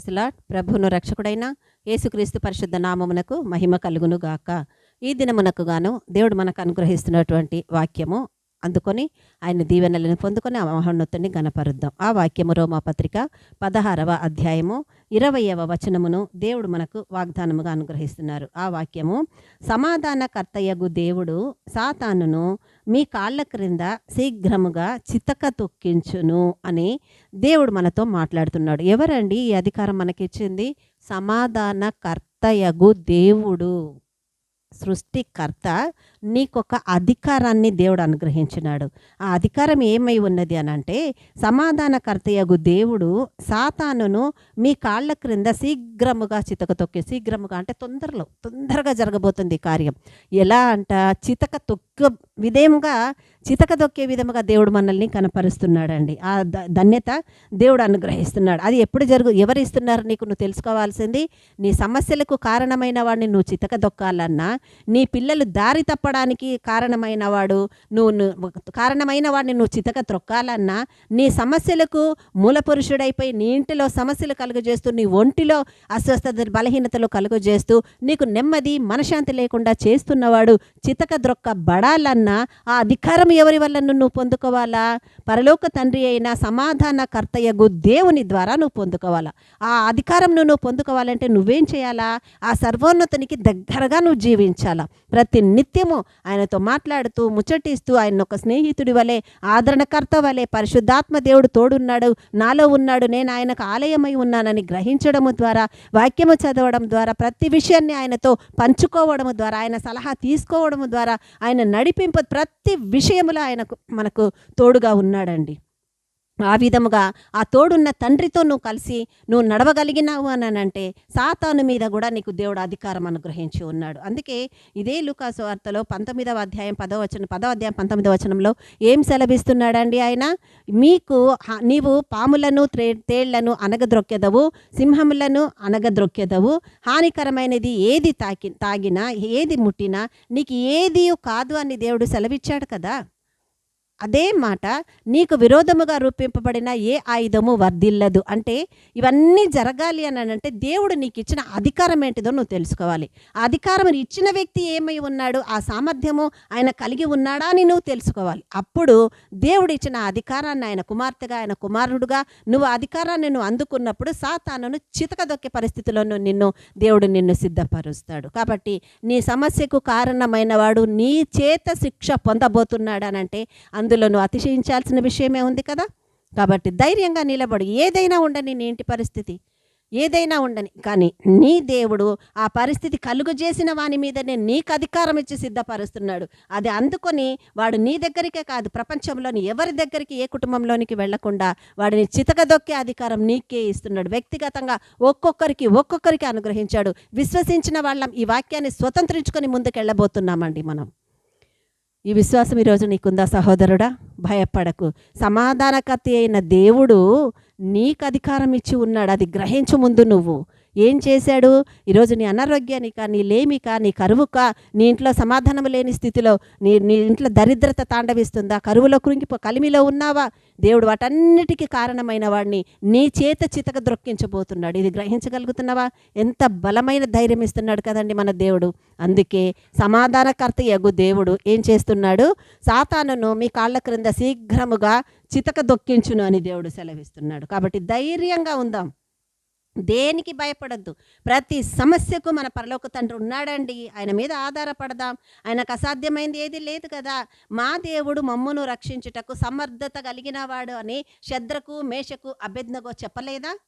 ప్రైజ్లాట్ ప్రభువును రక్షకుడైన యేసుక్రీస్తు పరిశుద్ధ నామమునకు మహిమ కలుగును గాక ఈ దినమునకు గాను దేవుడు మనకు అనుగ్రహిస్తున్నటువంటి వాక్యము అందుకొని ఆయన దీవెనలను పొందుకొని ఆ మహోన్నతుని గణపరుద్దాం ఆ వాక్యము రోమాపత్రిక పదహారవ అధ్యాయము ఇరవయవ వచనమును దేవుడు మనకు వాగ్దానముగా అనుగ్రహిస్తున్నారు. ఆ వాక్యము సమాధానకర్తయ్యగు దేవుడు సాతానును మీ కాళ్ళ క్రింద శీఘ్రముగా చితక తొక్కించును అని దేవుడు మనతో మాట్లాడుతున్నాడు. ఎవరండి ఈ అధికారం మనకిచ్చింది? సమాధానకర్తయగు దేవుడు. సృష్టికర్త నీకొక అధికారాన్ని దేవుడు అనుగ్రహించినాడు. ఆ అధికారం ఏమై ఉన్నది అని అంటే సమాధానకర్తయగు దేవుడు సాతానును మీ కాళ్ళ క్రింద శీఘ్రముగా చితక తొక్కి శీఘ్రముగా అంటే తొందరలో తొందరగా జరగబోతుంది కార్యం. ఎలా అంట? చితక తొక్కి విధేముగా చితక దొక్కే విధముగా దేవుడు మనల్ని కనపరుస్తున్నాడండి. ఆ ద- ధన్యత దేవుడు అనుగ్రహిస్తున్నాడు. అది ఎప్పుడు జరుగు ఎవరు ఇస్తున్నారు నీకు? నువ్వు తెలుసుకోవాల్సింది నీ సమస్యలకు కారణమైన వాడిని నువ్వు చితక దొక్కాలన్నా నీ పిల్లలు దారి తప్పడానికి కారణమైన వాడు నువ్వు కారణమైన వాడిని నువ్వు చితక త్రొక్కాలన్నా నీ సమస్యలకు మూల పురుషుడైపోయి నీ ఇంటిలో సమస్యలు కలుగజేస్తూ నీ ఒంటిలో అస్వస్థత బలహీనతలు కలుగజేస్తూ నీకు నెమ్మది మనశాంతి లేకుండా చేస్తున్నవాడు చితక ద్రొక్క బడాలన్నా ఆ అధికారం ఎవరి వల్ల నువ్వు పొందుకోవాలా? పరలోక తండ్రి అయిన సమాధాన కర్తయ్యగు దేవుని ద్వారా నువ్వు పొందుకోవాలా? ఆ అధికారం నువ్వు పొందుకోవాలంటే నువ్వేం చేయాలా? ఆ సర్వోన్నతునికి దగ్గరగా నువ్వు జీవించాలా? ప్రతి నిత్యము ఆయనతో మాట్లాడుతూ ముచ్చటిస్తూ ఆయన ఒక స్నేహితుడి వలె ఆదరణకర్త వలె పరిశుద్ధాత్మ దేవుడు తోడున్నాడు నాలో ఉన్నాడు నేను ఆయనకు ఆలయమై ఉన్నానని గ్రహించడము ద్వారా వాక్యము చదవడం ద్వారా ప్రతి విషయాన్ని ఆయనతో పంచుకోవడం ద్వారా ఆయన సలహా తీసుకోవడం ద్వారా ఆయన నడిపింపు ప్రతి విషయములో ఆయనకు మనకు తోడుగా ఉన్నాడండి. ఆ విధముగా ఆ తోడున్న తండ్రితో నువ్వు కలిసి నువ్వు నడవగలిగినావు అని అంటే సాతాను మీద కూడా నీకు దేవుడు అధికారం అనుగ్రహించి ఉన్నాడు. అందుకే ఇదే లుకాసు వార్తలో పంతొమ్మిదవ అధ్యాయం పదవ వచనం పదవ అధ్యాయం పంతొమ్మిదవ వచనంలో ఏం సెలవిస్తున్నాడండి ఆయన? మీకు నీవు పాములను త్రే తేళ్ళను అనగద్రొక్కెదవు సింహములను అనగద్రొక్కెదవు హానికరమైనది ఏది తాకి తాగినా ఏది ముట్టినా నీకు ఏది కాదు అని దేవుడు సెలవిచ్చాడు కదా? అదే మాట నీకు విరోధముగా రూపింపబడిన ఏ ఆయుధము వర్ధిల్లదు. అంటే ఇవన్నీ జరగాలి అని అంటే దేవుడు నీకు ఇచ్చిన అధికారం ఏంటిదో నువ్వు తెలుసుకోవాలి. ఆ అధికారం ఇచ్చిన వ్యక్తి ఏమై ఉన్నాడు ఆ సామర్థ్యము ఆయన కలిగి ఉన్నాడా అని నువ్వు తెలుసుకోవాలి. అప్పుడు దేవుడు ఇచ్చిన అధికారాన్ని ఆయన కుమార్తెగా ఆయన కుమారుడుగా నువ్వు అధికారాన్ని నువ్వు అందుకున్నప్పుడు సాతానును చితకదొక్కే పరిస్థితులను నిన్ను దేవుడు నిన్ను సిద్ధపరుస్తాడు. కాబట్టి నీ సమస్యకు కారణమైన వాడు నీ చేత శిక్ష పొందబోతున్నాడనంటే అందులో నువ్వు అతిశయించాల్సిన విషయమే ఉంది కదా? కాబట్టి ధైర్యంగా నిలబడు. ఏదైనా ఉండని నీ ఇంటి పరిస్థితి. ఏదైనా ఉండని. కానీ నీ దేవుడు ఆ పరిస్థితి కలుగజేసిన వాని మీదనే నీకు అధికారం ఇచ్చి సిద్ధపరుస్తున్నాడు. అది అందుకొని వాడు నీ దగ్గరికే కాదు ప్రపంచంలోని ఎవరి దగ్గరికి ఏ కుటుంబంలోనికి వెళ్ళకుండా వాడిని చితకదొక్కే అధికారం నీకే ఇస్తున్నాడు. వ్యక్తిగతంగా ఒక్కొక్కరికి ఒక్కొక్కరికి అనుగ్రహించాడు. విశ్వసించిన వాళ్ళం ఈ వాక్యాన్ని స్వతంత్రించుకొని ముందుకెళ్ళబోతున్నామండి మనం. ఈ విశ్వాసం ఈరోజు నీకుందా సహోదరుడా? భయపడకు. సమాధానకర్తి అయిన దేవుడు నీకు అధికారం ఇచ్చి ఉన్నాడు. అది గ్రహించు ముందు నువ్వు. ఏం చేశాడు? ఈరోజు నీ అనారోగ్యానిక నీ లేమిక నీ కరువుక నీ ఇంట్లో సమాధానం లేని స్థితిలో నీ నీ ఇంట్లో దరిద్రత తాండవిస్తుందా? కరువులో కృంగిపో కలిమిలో ఉన్నావా? దేవుడు వాటన్నిటికీ కారణమైన వాడిని నీ చేత చితక ద్రొక్కించబోతున్నాడు. ఇది గ్రహించగలుగుతున్నావా? ఎంత బలమైన ధైర్యం ఇస్తున్నాడు కదండి మన దేవుడు. అందుకే సమాధానకర్త యగు దేవుడు ఏం చేస్తున్నాడు? సాతానును మీ కాళ్ళ క్రింద శీఘ్రముగా చితక దొక్కించును అని దేవుడు సెలవిస్తున్నాడు. కాబట్టి ధైర్యంగా ఉందాం. దేనికి భయపడద్దు? ప్రతి సమస్యకు మన పరలోక తండ్రి ఉన్నాడండి. ఆయన మీద ఆధారపడదాం. ఆయనకు అసాధ్యమైంది ఏది లేదు కదా. మా దేవుడు మమ్మును రక్షించుటకు సమర్థత కలిగిన వాడు అని శద్రకు మేషకు అభ్యర్థనగో చెప్పలేదా?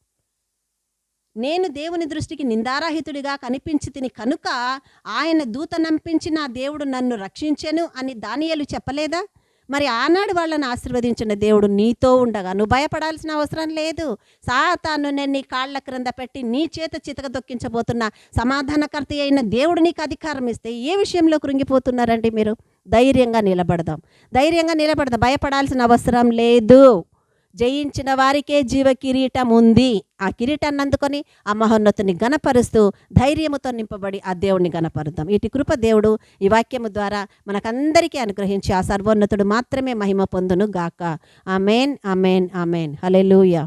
నేను దేవుని దృష్టికి నిందారాహితుడిగా కనిపించి తిని కనుక ఆయన దూత నంపించి నా దేవుడు నన్ను రక్షించెను అని దానియలు చెప్పలేదా? మరి ఆనాడు వాళ్ళని ఆశీర్వదించిన దేవుడు నీతో ఉండగా నువ్వు భయపడాల్సిన అవసరం లేదు. సాతాను నేను నీ కాళ్ళ క్రింద పెట్టి నీ చేత చితక దొక్కించబోతున్న సమాధానకర్త అయిన దేవుడు నీకు అధికారం ఇస్తే ఏ విషయంలో కృంగిపోతున్నారండి మీరు? ధైర్యంగా నిలబడదాం. ధైర్యంగా నిలబడదాం. భయపడాల్సిన అవసరం లేదు. జయించిన వారికే జీవ కిరీటం ఉంది ఆ కిరీటాన్ని అందుకొని ఆ మహోన్నతుని గణపరుస్తూ ధైర్యముతో నింపబడి ఆ దేవుడిని గణపరుద్దాం ఇటు కృప దేవుడు ఈ వాక్యము ద్వారా మనకందరికీ అనుగ్రహించి ఆ సర్వోన్నతుడు మాత్రమే మహిమ పొందును గాక ఆమెన్ ఆమెన్ ఆమెన్. హలెలూయా